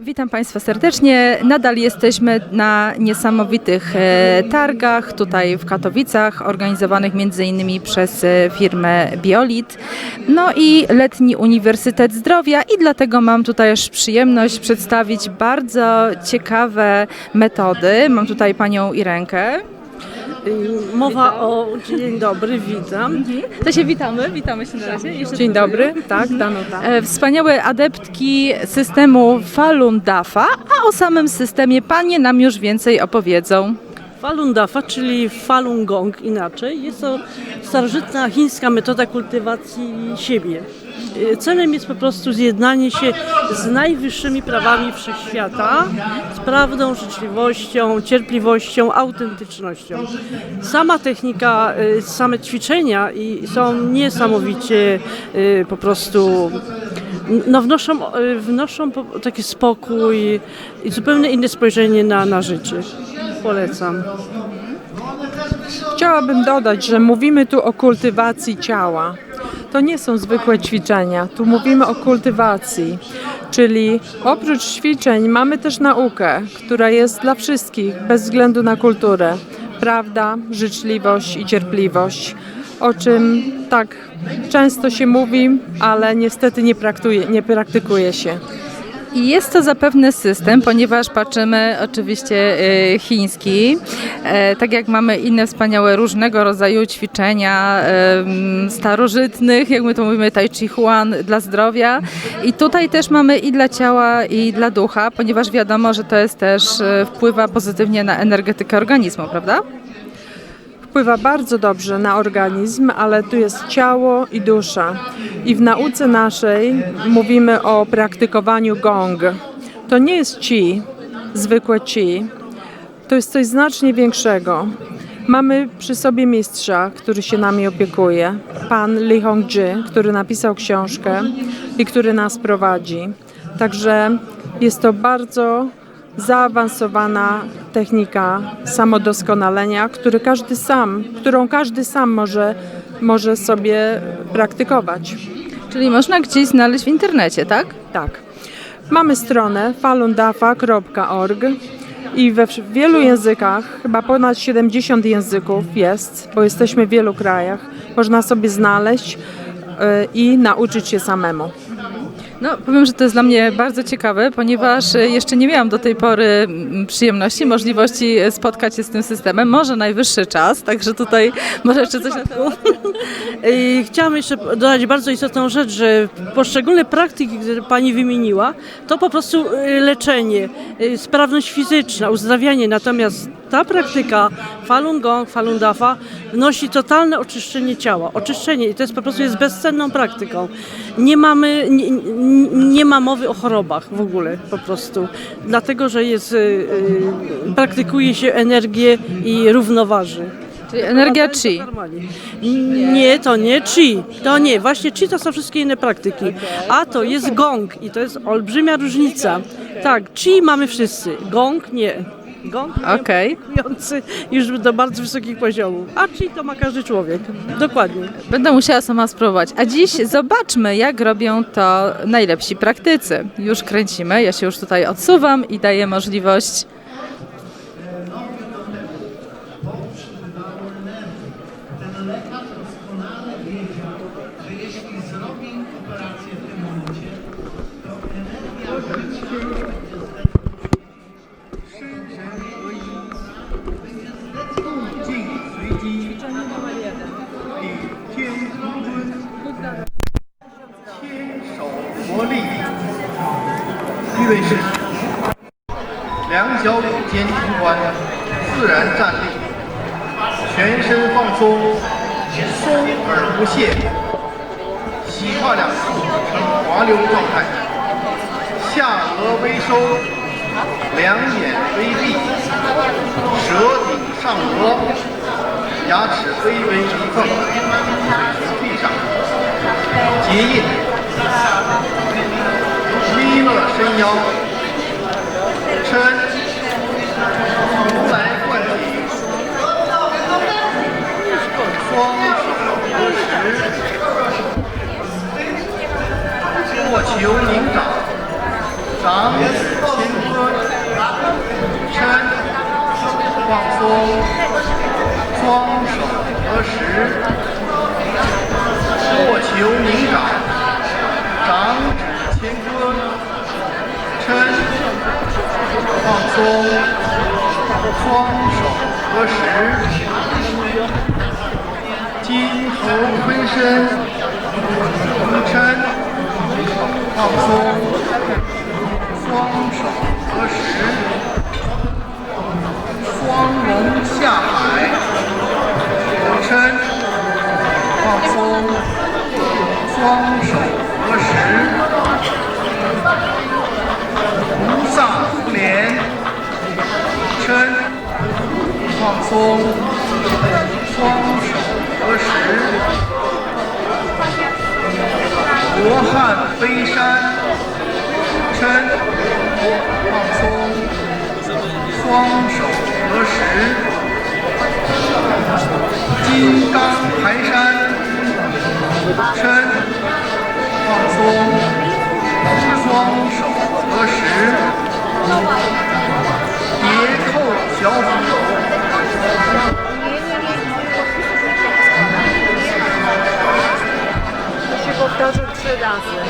Witam Państwa serdecznie. Nadal jesteśmy na niesamowitych e, targach tutaj w Katowicach, organizowanych innymi przez e, firmę Biolit. No i letni Uniwersytet Zdrowia i dlatego mam tutaj już przyjemność przedstawić bardzo ciekawe metody. Mam tutaj panią Irenkę. Y, Mowa o dzień dobry, witam. To się witamy, witamy się na razie. Jeszcze Dzień dobry, tak, Danuta. E, Wspaniałe adeptki systemu Falun Dafa, a o samym systemie panie nam już więcej opowiedzą. Falun Dafa, czyli Falun Gong inaczej, jest to starożytna chińska metoda kultywacji siebie. Y, Celem jest po prostu zjednanie się z najwyższymi prawami wszechświata, z prawdą, życzliwością, cierpliwością, autentycznością. Sama technika, y, same ćwiczenia i są niesamowicie y, po prostu no, wnoszą, y, wnoszą taki spokój i zupełnie inne spojrzenie na, na życie. Polecam. Chciałabym dodać, że mówimy tu o kultywacji ciała. To nie są zwykłe ćwiczenia, tu mówimy o kultywacji, czyli oprócz ćwiczeń mamy też naukę, która jest dla wszystkich, bez względu na kulturę. Prawda, życzliwość i cierpliwość, o czym tak często się mówi, ale niestety nie, praktuje, nie praktykuje się. I jest to zapewne system, ponieważ patrzymy oczywiście y, chiński, e, tak jak mamy inne wspaniałe różnego rodzaju ćwiczenia starożytnych, jak my to mówimy tai chi chuan dla zdrowia. I tutaj też mamy i dla ciała i dla ducha, ponieważ wiadomo, że to jest też e, wpływa pozytywnie na energetykę organizmu, prawda? Wpływa bardzo dobrze na organizm, ale tu jest ciało i dusza. I w nauce naszej mówimy o praktykowaniu gong. To nie jest chi, zwykłe chi. To jest coś znacznie większego. Mamy przy sobie mistrza, który się nami opiekuje, pan Li Hongji, który napisał książkę i który nas prowadzi. Także jest to bardzo zaawansowana technika samodoskonalenia, który każdy sam, którą każdy sam może, może sobie praktykować. Czyli można gdzieś znaleźć w internecie, tak? Tak. Mamy stronę falundafa.org i we wielu językach, chyba ponad 70 języków jest, bo jesteśmy w wielu krajach, można sobie znaleźć y, i nauczyć się samemu. No, powiem, że to jest dla mnie bardzo ciekawe, ponieważ e, jeszcze nie miałam do tej pory przyjemności, możliwości e, spotkać się z tym systemem. Może najwyższy czas, także tutaj może jeszcze coś na to. Chciałam jeszcze dodać bardzo istotną rzecz, że poszczególne praktyki, które Pani wymieniła, to po prostu y, leczenie, sprawność fizyczna, uzdrawianie. Natomiast ta praktyka Falun Gong, Falun Dafa wnosi totalne oczyszczenie ciała. Oczyszczenie i to jest po prostu jest bezcenną praktyką. Nie mamy, nie, nie- ma mowy o chorobach w ogóle po prostu. Dlatego, że jest, y, y, praktykuje się energię i równoważy. Czyli energia chi. Normalnie. Nie, to nie chi. To nie. Właśnie chi to są wszystkie inne praktyki. A to jest gong i to jest olbrzymia różnica. Tak, chi mamy wszyscy. Gong nie. Gong Okej. praktikujący już do bardzo wysokich poziomów. A chi to ma każdy człowiek. Dokładnie. Będę musiała sama spróbować. A dziś zobaczmy, jak robią to najlepsi praktycy. Już kręcimy, ja się już tutaj odsuwam i daję możliwość. 魔预备式，两脚与肩平宽，自然站立，全身放松，松而不懈，膝胯两处呈滑溜状态，下颚微收，两眼微闭，舌顶上颚，牙齿微微一碰，嘴唇闭上，结印。弥勒伸腰，抻，如来贯体，双手合十，握球凝掌，掌指乾坤，抻，放松，双手合十，握球拧，掌伸，放松，双手合十，低头分身，抻，放松，双手合十，双龙下海，俯身，放松，双手合十，放松，双手合十。罗汉飞山，抻，放松，双手合十。金刚排山，抻，放松，双手合十。叠扣小腹 আছে